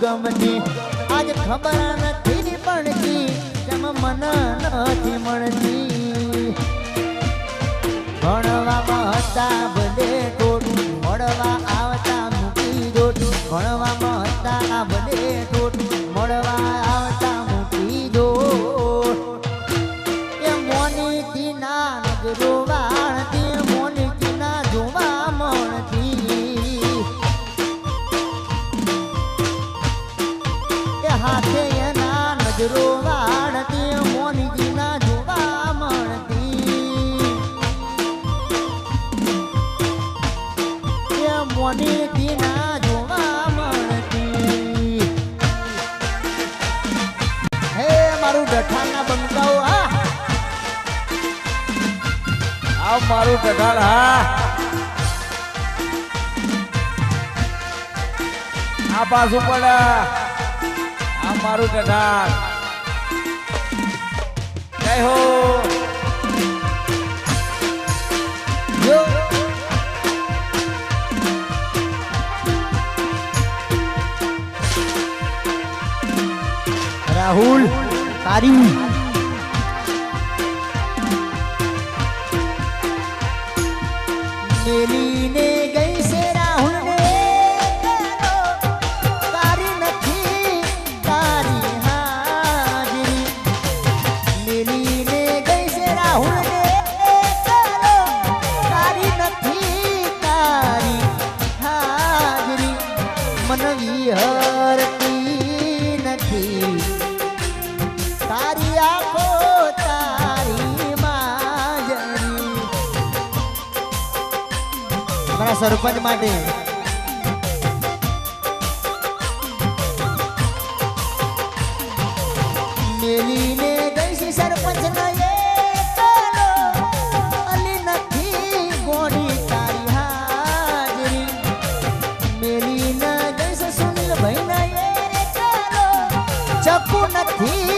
ગમતી. આજ ખબર નથી પડતી કેમ મને મારું બંકાઓ હા. આ પાછું પડે આ મારું ટઢાળ જય હો. જો રાહુલ તારી મેલીને ગઈ છે રાહુલ તારી નથી તારી હાજરી મેલીને ગઈ છે રાહુલ તારી અમારા સરપંચ માટે. મેલીને ગઈ છે સરપંચ ન નથી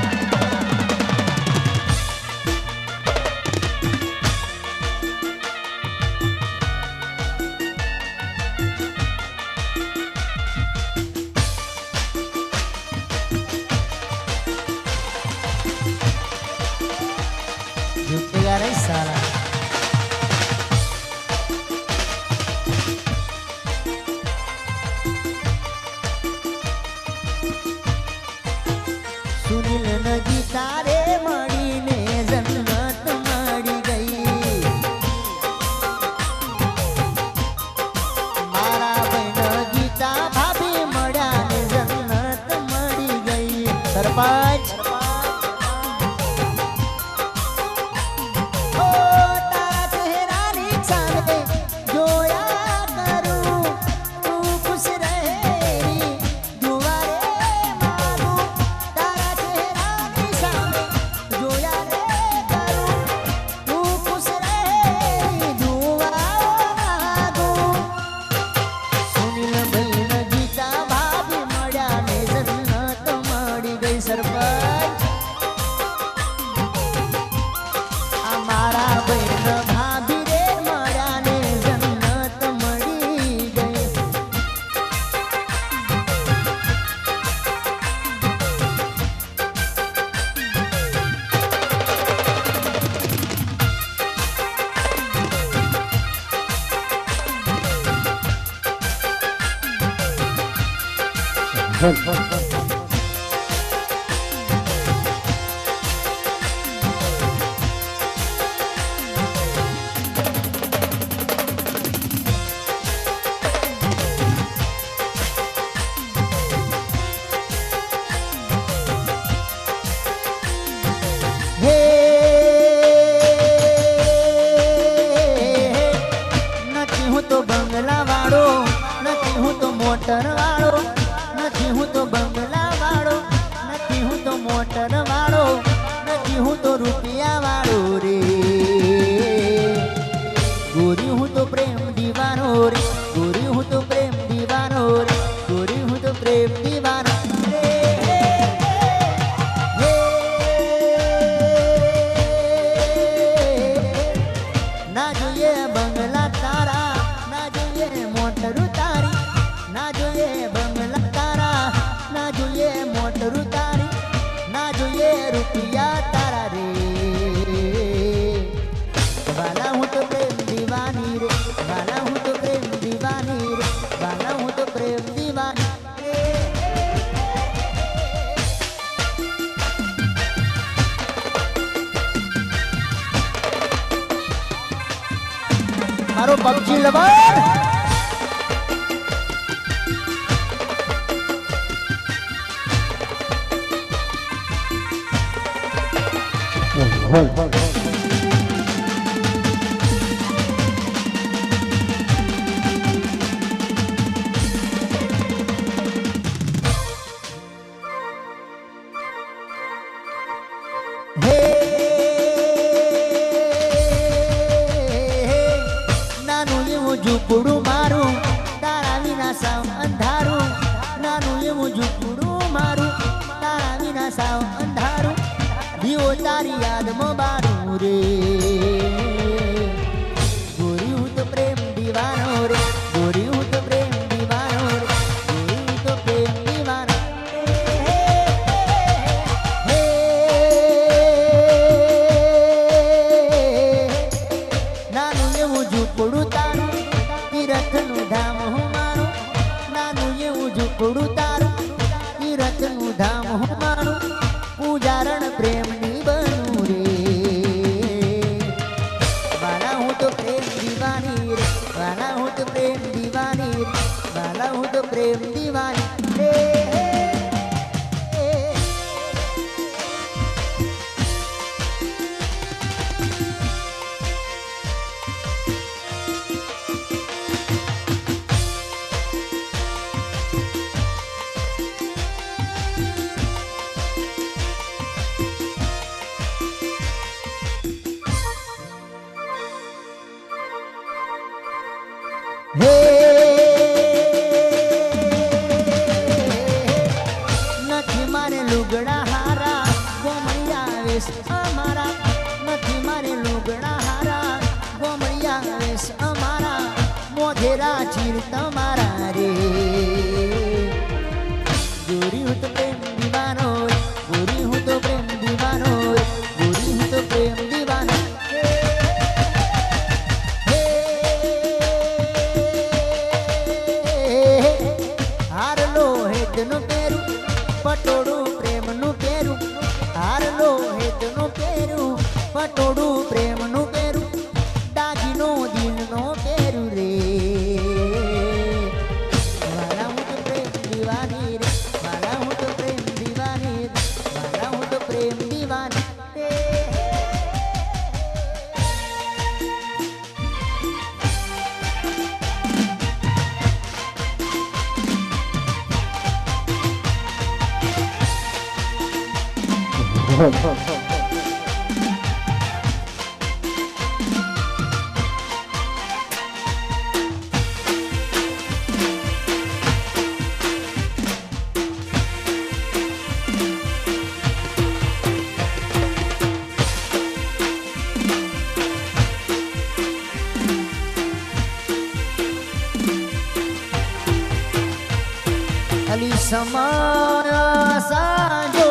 સારા. સુનિલ નદી તારે મળીને મળી ગઈ. મારા બહેન ગીતા ભાભી મળ્યા ને જન્નત મળી ગઈ. નહીં સરપંચ અમારા બહેન ભાભી રે મારાને જન્નત મળી ગઈ હું તો બંગલા વાળો નથી હું તો મોટર વાળો નથી હું તો રૂપિયા વાળો રે. ગોરી હું તો પ્રેમ દીવાનો રે. મારો પબજી લવર ઝૂંપડું મારું, તારા વિના સાવ અંધારું. નાનું એવું ઝૂંપડું મારું, તારા વિના સાવ અંધારું. દીવો તારી યાદમાં બારું રે. ગોરી તો પ્રેમ દીવાનો રે. હું તો વેશ અમારા મોઢેરા ચીર તમારા રે. ગોરી હું તો પ્રેમ દીવાનો ગોરી હું તો પ્રેમ દીવાનો ગોરી હું તો પ્રેમ દીવાનો હારલો હેડનું પેરું પ્રેમનું અલી સમા સાંજોગે